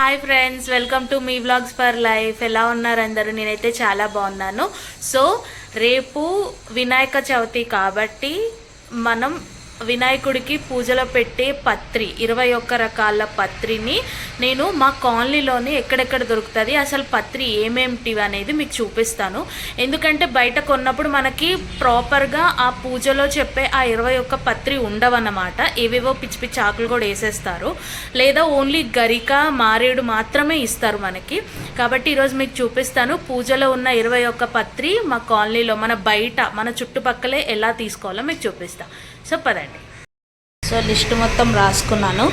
Hi friends welcome to మీ vlogs for life ఎలా ఉన్నారు అందరూ? నేనైతే చాలా బాగున్నాను. సో రేపు వినాయక చవితి కాబట్టి మనం వినాయకుడికి పూజలో పెట్టే పత్రి ఇరవై ఒక్క రకాల పత్రిని నేను మా కాలనీలోనే ఎక్కడెక్కడ దొరుకుతుంది అసలు పత్రి ఏమేమిటివి అనేది మీకు చూపిస్తాను. ఎందుకంటే బయట కొన్నప్పుడు మనకి ప్రాపర్గా ఆ పూజలో చెప్పే ఆ ఇరవై ఒక్క పత్రి ఉండవన్నమాట. ఏవేవో పిచ్చి పిచ్చి ఆకులు కూడా వేసేస్తారు. లేదా ఓన్లీ గరిక మారేడు మాత్రమే ఇస్తారు మనకి. కాబట్టి ఈరోజు మీకు చూపిస్తాను. పూజలో ఉన్న ఇరవై ఒక్క పత్రి మా కాలనీలో మన బయట మన చుట్టుపక్కలే ఎలా తీసుకోవాలో మీకు చూపిస్తాను సో పదండి సో లిస్ట్ మొత్తం రాసుకున్నాను.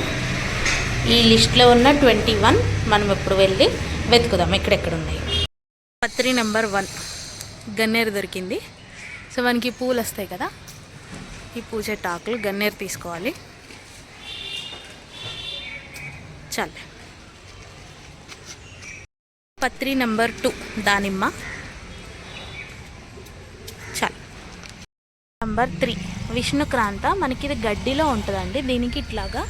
ఈ లిస్ట్లో ఉన్న ట్వంటీ వన్ మనం ఇప్పుడు వెళ్ళి వెతుకుదాం. ఎక్కడెక్కడ ఉన్నాయి? పత్రి నెంబర్ వన్. గన్నేరు దొరికింది. సో మనకి పూలు వస్తాయి కదా? ఈ పూజ ఆకులు గన్నేరు తీసుకోవాలి. చాలే. పత్రి నెంబర్ టూ దానిమ్మ చాలు నెంబర్ త్రీ. విష్ణుక్రాంత మనకి ఇది గడ్డిలో ఉంటుందండి. దీనికి ఇట్లాగా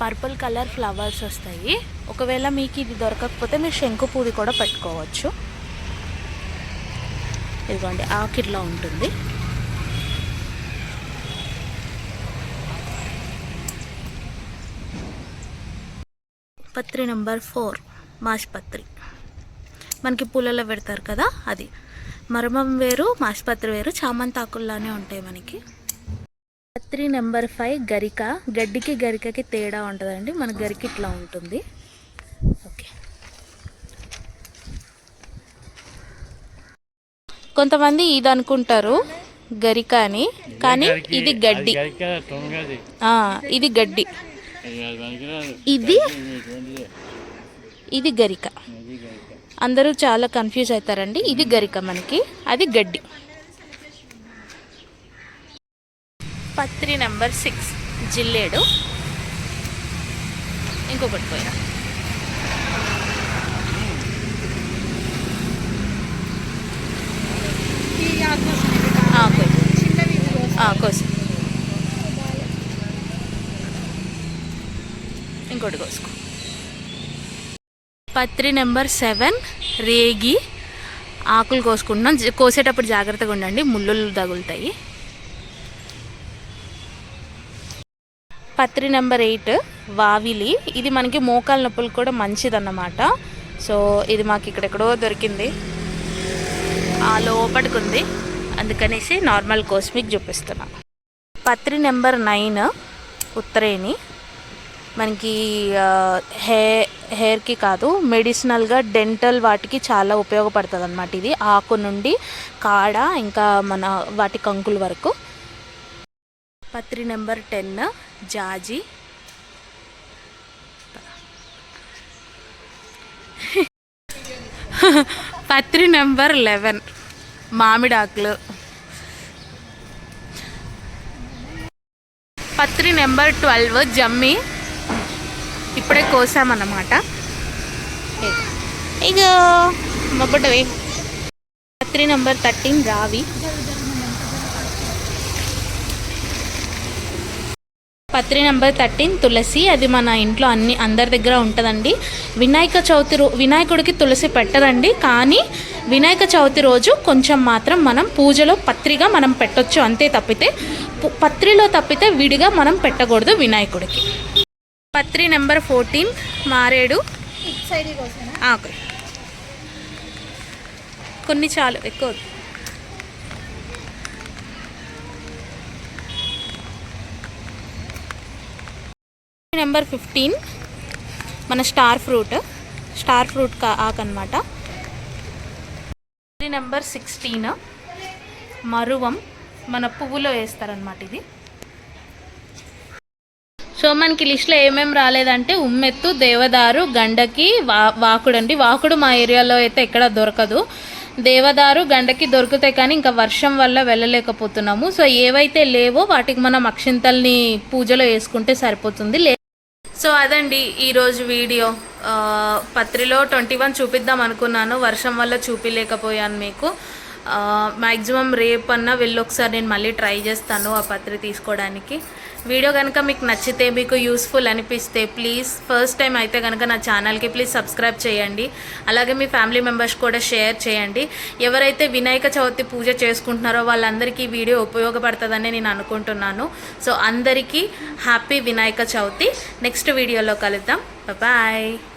పర్పుల్ కలర్ ఫ్లవర్స్ వస్తాయి. ఒకవేళ మీకు ఇది దొరకకపోతే మీరు శంకుపూది కూడా పెట్టుకోవచ్చు. ఇదిగోండి ఆకు ఉంటుంది. పత్రి నెంబర్ ఫోర్ మాష్పత్రి మనకి పూలలో పెడతారు కదా అది. మర్మం వేరు మాష్పత్రి వేరు చామంతి ఆకుల్లానే ఉంటాయి మనకి. పత్రి నెంబర్ ఫైవ్ గరిక. గడ్డికి గరికకి తేడా ఉంటుందండి. మన గరిక ఇట్లా ఉంటుంది. ఓకే. కొంతమంది ఇది అనుకుంటారు గరిక అని. కానీ ఇది గడ్డి. ఇది గడ్డి. ఇది. ఇది గరిక. అందరూ చాలా కన్ఫ్యూజ్ అవుతారండి. ఇది గరిక మనకి అది గడ్డి. పత్రి నెంబర్ సిక్స్ జిల్లేడు. ఇంకొకటి పోయినా. కోసం. ఇంకోటి కోసుకో. పత్రి నెంబర్ సెవెన్ రేగి ఆకులు కోసుకుంటున్నాం. కోసేటప్పుడు జాగ్రత్తగా ఉండండి ముళ్ళు తగులుతాయి. పత్రి నెంబర్ ఎయిట్ వావిలి. ఇది మనకి మోకాల నొప్పులు కూడా మంచిదన్నమాట. సో ఇది మాకు ఇక్కడెక్కడో దొరికింది. ఆ లోపటికి ఉంది. అందుకనేసి నార్మల్ కోస్మిక్ చూపిస్తున్నాం. పత్రి నెంబర్ నైన్ ఉత్తరేణి. మనకి హెయిర్ హెయిర్కి కాదు మెడిసినల్గా డెంటల్ వాటికి చాలా ఉపయోగపడుతుంది అనమాట ఇది. ఆకు నుండి కాడ ఇంకా మన వాటి కంకుల వరకు. పత్రి నెంబర్ టెన్ జాజి. పత్రి నెంబర్ లెవెన్ మామిడాకులు పత్రి నెంబర్ ట్వెల్వ్ జమ్మి. ఇప్పుడే కోసామన్నమాట. ఇగో మొబ్బటవి పత్రి నెంబర్ థర్టీన్ రావి. పత్రి నెంబర్ థర్టీన్ తులసి అది మన ఇంట్లో అన్ని అందరి దగ్గర ఉంటుందండి. వినాయక చవితి రో వినాయకుడికి తులసి పెట్టరండి కానీ వినాయక చవితి రోజు కొంచెం మాత్రం మనం పూజలో పత్రిగా మనం పెట్టొచ్చు అంతే తప్పితే. పత్రిలో తప్పితే విడిగా మనం పెట్టకూడదు వినాయకుడికి. పత్రి నెంబర్ ఫోర్టీన్ మారేడు. ఓకే. కొన్ని చాలు ఎక్కువ నెంబర్ ఫిఫ్టీన్ మన స్టార్ ఫ్రూట్. స్టార్ ఫ్రూట్ కా ఆకనమాట నెంబర్ సిక్స్టీన్ మరువం మన పువ్వులో వేస్తారనమాట ఇది. సో మనకి లిస్ట్లో ఏమేమి రాలేదంటే ఉమ్మెత్తు దేవదారు గండకి వా వాకుడు అండి. వాకుడు మా ఏరియాలో అయితే ఎక్కడ దొరకదు. దేవదారు గండకి దొరుకుతాయి కానీ ఇంకా వర్షం వల్ల వెళ్ళలేకపోతున్నాము. సో ఏవైతే లేవో వాటికి మనం అక్షింతల్ని పూజలో వేసుకుంటే సరిపోతుంది. లే సో అదండి ఈరోజు వీడియో. పత్రిలో ట్వంటీ వన్ చూపిద్దాం అనుకున్నాను. వర్షం వల్ల చూపించలేకపోయాను మీకు. మ్యాక్సిమం రేపన్నా వెళ్ళి ఒకసారి నేను మళ్ళీ ట్రై చేస్తాను ఆ పత్రి తీసుకోవడానికి. వీడియో కనుక మీకు నచ్చితే మీకు యూస్ఫుల్ అనిపిస్తే ప్లీజ్ ఫస్ట్ టైం అయితే కనుక నా ఛానల్కి ప్లీజ్ సబ్స్క్రైబ్ చేయండి. అలాగే మీ ఫ్యామిలీ మెంబర్స్ కూడా షేర్ చేయండి. ఎవరైతే వినాయక చవితి పూజ చేసుకుంటున్నారో వాళ్ళందరికీ వీడియో ఉపయోగపడుతుందని నేను అనుకుంటున్నాను. సో అందరికీ హ్యాపీ వినాయక చవితి. నెక్స్ట్ వీడియోలో కలుద్దాం. బాయ్